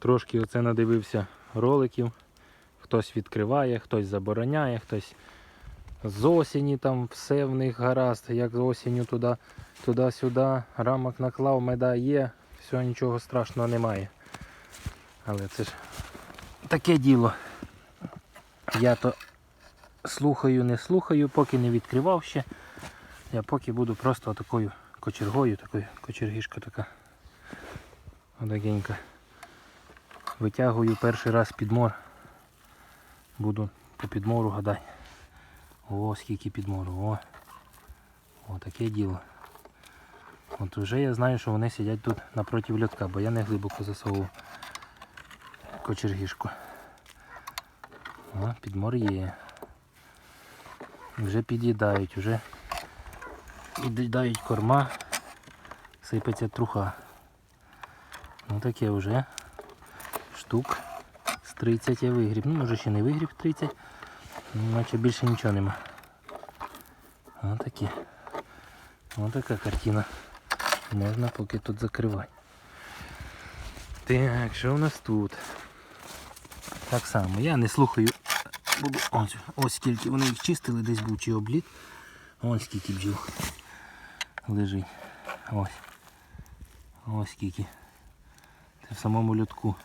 Трошки оце надивився роликів. Хтось відкриває, хтось забороняє, хтось з осені там все в них гаразд, як з осінню туди, туди-сюди, рамок наклав, меда є, все, нічого страшного немає. Але це ж таке діло. Я то слухаю, не слухаю, поки не відкривав ще. Я поки буду просто такою кочергою, такою кочергішка така. Одагенька. Витягую перший раз підмор. Буду по підмору гадати. О, скільки підмору, о. О, таке діло. От вже я знаю, що вони сидять тут напроти льотка, бо я не глибоко засовував кочергішку. О, підмор є. Вже під'їдають, вже під'їдають корма, сипеться труха. Ну таке вже штук з 30 я вигріб. Ну може ще не вигріб 30, ну, наче більше нічого нема. Ось таке. Ось така картина. Можна поки тут закривати. Так, що у нас тут? Так само, я не слухаю. Ось, ось скільки вони їх чистили, десь був чи обліт. Ось скільки бджіл лежить. Ось. Ось скільки. Це в самому лютку.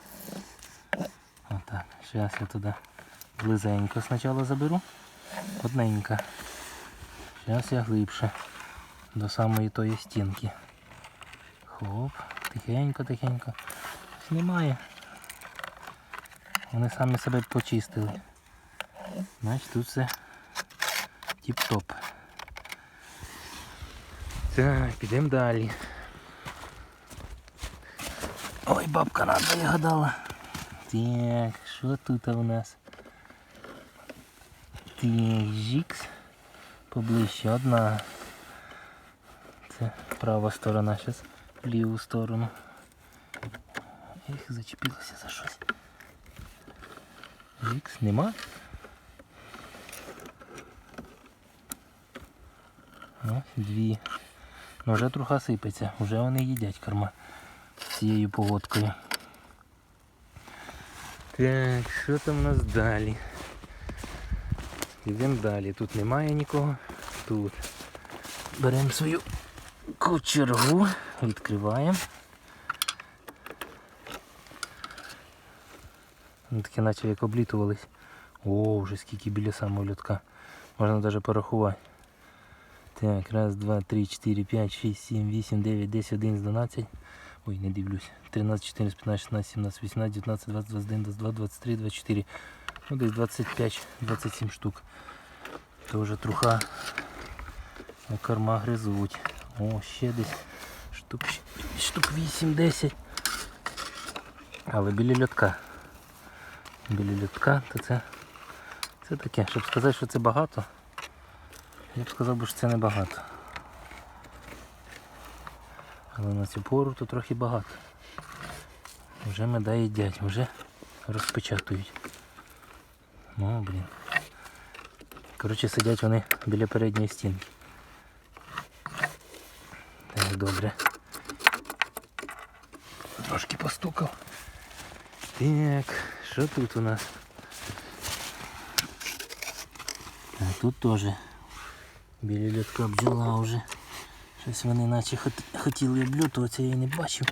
Отак. Зараз я туди близенько спочатку заберу. Одненько. Зараз я глибше. До самої тої стінки. Хоп. Тихенько, тихенько. Знімає. Вони самі себе почистили. Значить тут все тіп-топ. Так, підемо далі. Ой, бабка надо, я гадала. Так, що тут у нас? Так, жікс. Поближче одна. Це права сторона, зараз в ліву сторону. Ех, зачепилася за щось. Жікс нема. Ось дві. Ну вже трохи сипеться, вже вони їдять корма цією погодкою. Так, що там у нас далі? Йдемо далі. Тут немає нікого. Тут. Беремо свою кочергу, відкриваємо. Таке наче як облітувались. О, вже скільки біля самого льотка. Можна навіть порахувати. Так, раз, два, три, чотири, п'ять, шість, сім, вісім, дев'ять, десять, одинадцять, дванадцять. Ой, не дивлюсь. 13, 14, 15, 16, 17, 18, 19, 20, 21, 22, 23, 24. Ну десь 25, 27 штук. Тоже труха. На корма гризуть. О, ще десь штук, штук 8-10. Але біля льотка. Біля льотка, то це, це таке. Щоб сказати, що це багато, я б сказав, що це небагато. Але на цю пору то трохи багато. Вже меда їдять, вже розпечатують. Ну, блін. Коротше, сидять вони біля передньої стінки. Так, добре. Трошки постукав. Так, що тут у нас? А тут теж біля льотка бджола вже. Щось вони наче хот- хотіли облютуватися, я її не бачив.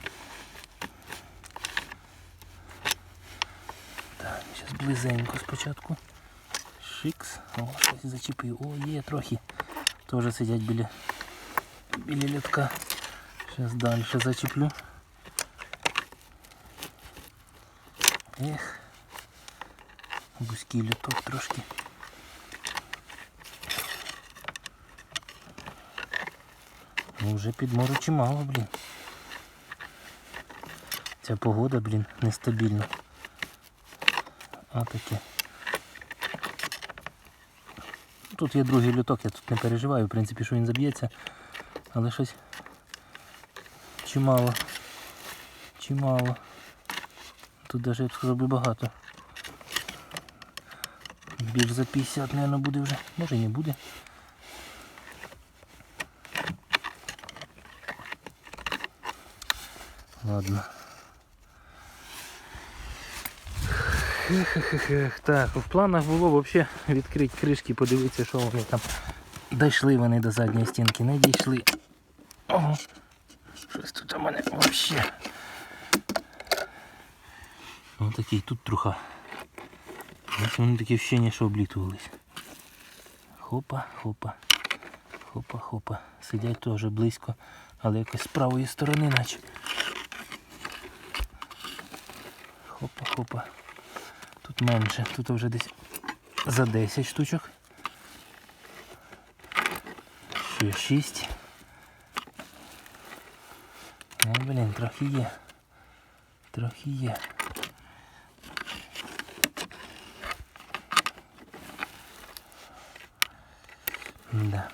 Так, зараз близенько спочатку. Шикс. О, щось зачепив. О, є трохи. Теж сидять біля, біля льотка. Зараз далі зачеплю. Ех. Вузький люток трошки. Ну вже підмору чимало, блін. Ця погода, блін, нестабільна. А таке. Тут є другий люток, я тут не переживаю, в принципі, що він заб'ється. Але щось чимало. Чимало. Тут навіть я б сказав би багато. Більш за 50, мабуть, буде вже. Може і не буде. Ладно. Так, в планах було взагалі відкрити кришки, подивитися, що вони там. Дійшли вони до задньої стінки, не дійшли. Ого. Щось тут у мене взагалі. Ось такий тут труха. Ось вони такі вщення, що облітувались. Хопа, хопа. Хопа, хопа. Сидять теж близько, але якось з правої сторони наче. Хопа, хопа. Тут менше, тут вже десь за 10 штучок. Ще 6. Ну, блін, трохи є. Трохи є. Да.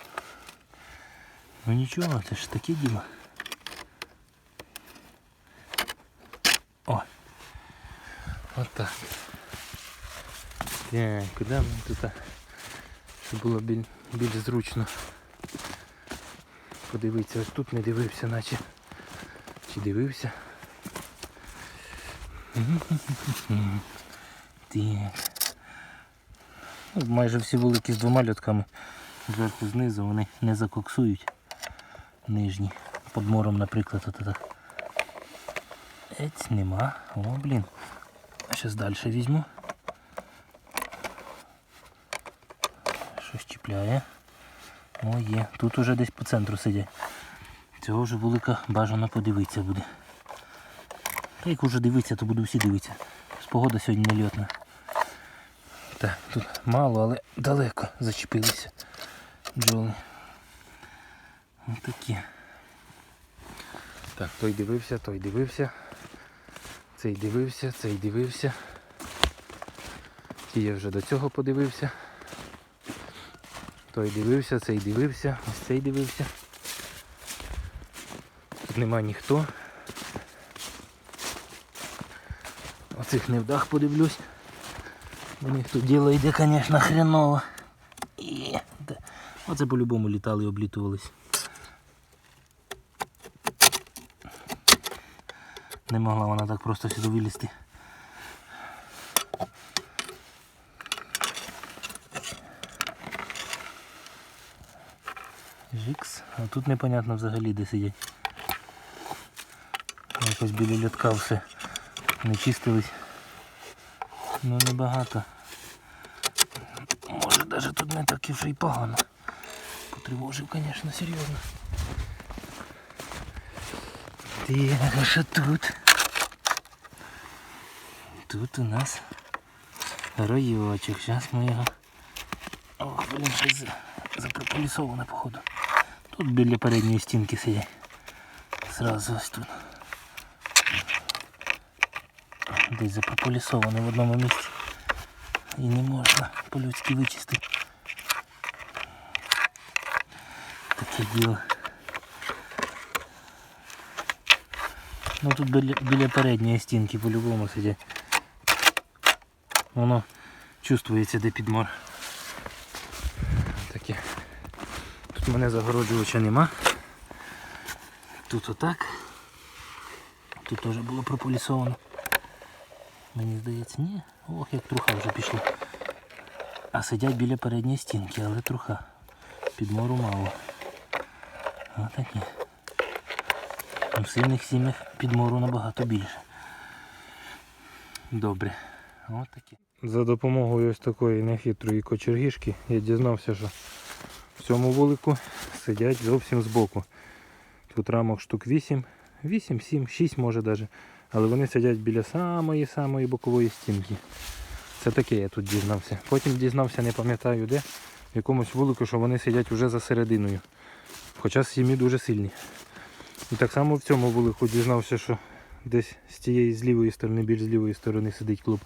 Ну нічого, це ж таке діло. От так. Так, куди мені тут, щоб було біль, більш зручно. Подивитися, ось тут не дивився, наче. Чи дивився? Так. Ну, майже всі вулики з двома льотками. Зверху знизу вони не закоксують. Нижні. Подмором, наприклад, от. Ець нема. О, блін. Зараз далі візьму. Щось чіпляє. О, є. Тут уже десь по центру сидять. Цього вже вулика бажано подивитися буде. Та як уже дивитися, то буду всі дивитися. Погода сьогодні нельотна. Так, тут мало, але далеко зачепилися бджоли. Ось такі. Так, той дивився, той дивився. Цей дивився, цей дивився. Ті я вже до цього подивився. Той дивився, цей дивився, ось цей дивився. Тут нема ніхто. Оцих невдах подивлюсь. У них тут діло йде, звісно, хреново. І... Оце по-любому літали і облітувались. Не могла вона так просто сюди вилізти. Жікс. А тут непонятно взагалі де сидять. Якось біля льотка все не чистились. Ну небагато. Може навіть тут не так і вже й погано. Потривожив, звісно, серйозно. Так, а що тут? Тут у нас ройочок. Зараз ми його... Ох, блін, щось за- запрополісоване, походу. Тут біля передньої стінки сидять. Сразу ось тут. Десь запрополісоване в одному місці. І не можна по-людськи вичистити. Таке діло. Ну тут біля, біля передньої стінки по-любому сидять. Воно чувствується де підмор. Таке. Тут мене загороджувача нема. Тут отак. Тут теж було прополісовано. Мені здається, ні. Ох, як труха вже пішла. А сидять біля передньої стінки, але труха. Підмору мало. Отакі. У сильних сім'ях підмору набагато більше. Добре. Отакі. За допомогою ось такої нехитрої кочергішки я дізнався, що в цьому вулику сидять зовсім збоку. Тут рамок штук 8, 8, 7, 6 може навіть. Але вони сидять біля самої-самої бокової стінки. Це таке я тут дізнався. Потім дізнався, не пам'ятаю де, в якомусь вулику, що вони сидять вже за серединою. Хоча сім'ї дуже сильні. І так само в цьому вулику дізнався, що десь з тієї з лівої сторони, більш з лівої сторони сидить клуб.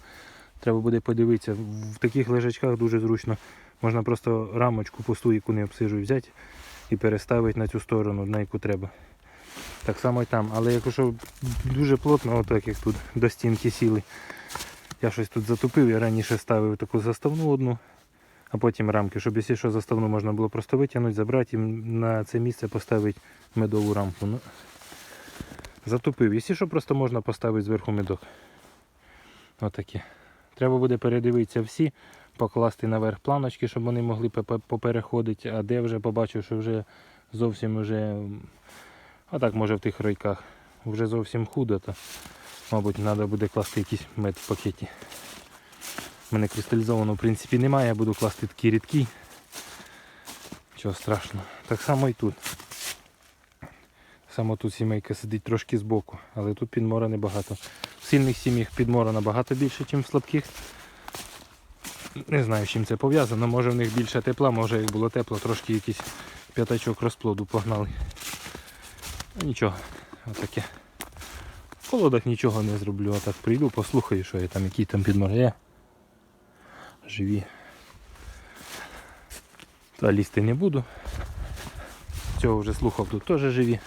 Треба буде подивитися. В таких лежачках дуже зручно. Можна просто рамочку пусту, яку не обсижую, взяти і переставити на цю сторону, на яку треба. Так само і там. Але якщо дуже плотно, отак як тут до стінки сіли. Я щось тут затупив, я раніше ставив таку заставну одну, а потім рамки, щоб якщо що заставну можна було просто витягнути, забрати і на це місце поставити медову рамку. Ну, затупив. Якщо що, просто можна поставити зверху медок. Отаке. Треба буде передивитися всі, покласти наверх планочки, щоб вони могли попереходити, а де вже побачив, що вже зовсім вже, а так може в тих ройках, вже зовсім худо, то мабуть треба буде класти якийсь мед в пакеті. У мене кристалізованого в принципі немає, я буду класти такі рідкі. Чого страшного. Так само і тут. Саме тут сімейка сидить трошки збоку, але тут підмора небагато. В сильних сім'ях підмора набагато більше, ніж в слабких. Не знаю, з чим це пов'язано. Може в них більше тепла, може як було тепло, трошки якийсь п'ятачок розплоду погнали. Ну, нічого, отаке. В холодах нічого не зроблю, а так прийду, послухаю, що я там, які там підмори є. Живі. Та лізти не буду. Цього вже слухав, тут теж живі,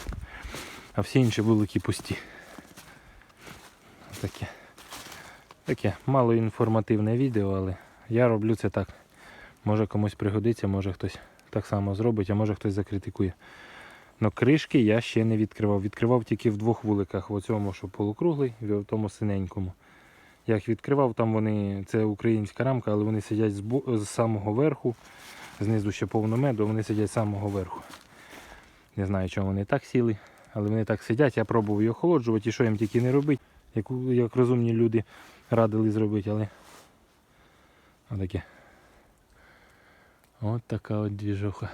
а всі інші вулики пусті. Таке. Таке мало інформативне відео, але я роблю це так. Може комусь пригодиться, може хтось так само зробить, а може хтось закритикує. Но кришки я ще не відкривав. Відкривав тільки в двох вуликах. В цьому, що полукруглий, і в тому синенькому. Як відкривав, там вони, це українська рамка, але вони сидять з, бо- з самого верху. Знизу ще повно меду, вони сидять з самого верху. Не знаю, чому вони так сіли, але вони так сидять. Я пробував її охолоджувати і що їм тільки не робити, як, як розумні люди радили зробити, але отаке. От така от двіжуха.